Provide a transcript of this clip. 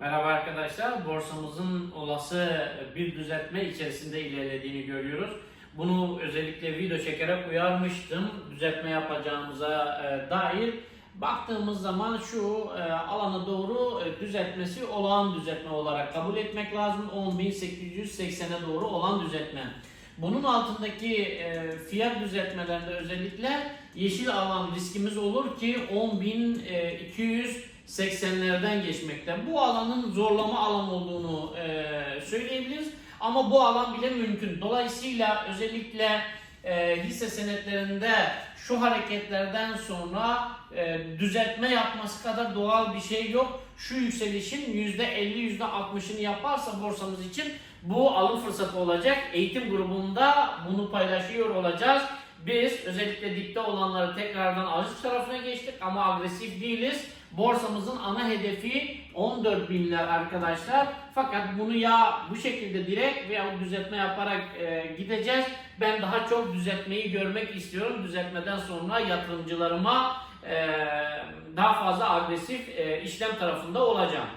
Merhaba arkadaşlar. Borsamızın olası bir düzeltme içerisinde ilerlediğini görüyoruz. Bunu özellikle video çekerek uyarmıştım. Düzeltme yapacağımıza e, dair. Baktığımız zaman şu e, alana doğru e, düzeltmesi olağan düzeltme olarak kabul etmek lazım. 10.880'e doğru olan düzeltme. Bunun altındaki fiyat düzeltmelerinde özellikle yeşil alan riskimiz olur ki 10.280'lerden geçmekte. Bu alanın zorlama alan olduğunu e, söyleyebiliriz. Ama bu alan bile mümkün. Dolayısıyla özellikle e, hisse senetlerinde şu hareketlerden sonra e, düzeltme yapması kadar doğal bir şey yok. Şu yükselişin %50 %60'ını yaparsa borsamız için bu alım fırsatı olacak. Eğitim grubunda bunu paylaşıyor olacağız. Biz özellikle dipte olanları tekrardan alıcı tarafına geçtik ama agresif değiliz. Borsamızın ana hedefi 14 binler arkadaşlar. Fakat bunu ya bu şekilde direkt veya düzeltme yaparak e, gideceğiz. Ben daha çok düzeltmeyi görmek istiyorum. Düzeltmeden sonra yatırımcılarıma e, daha fazla agresif e, işlem tarafında olacağım.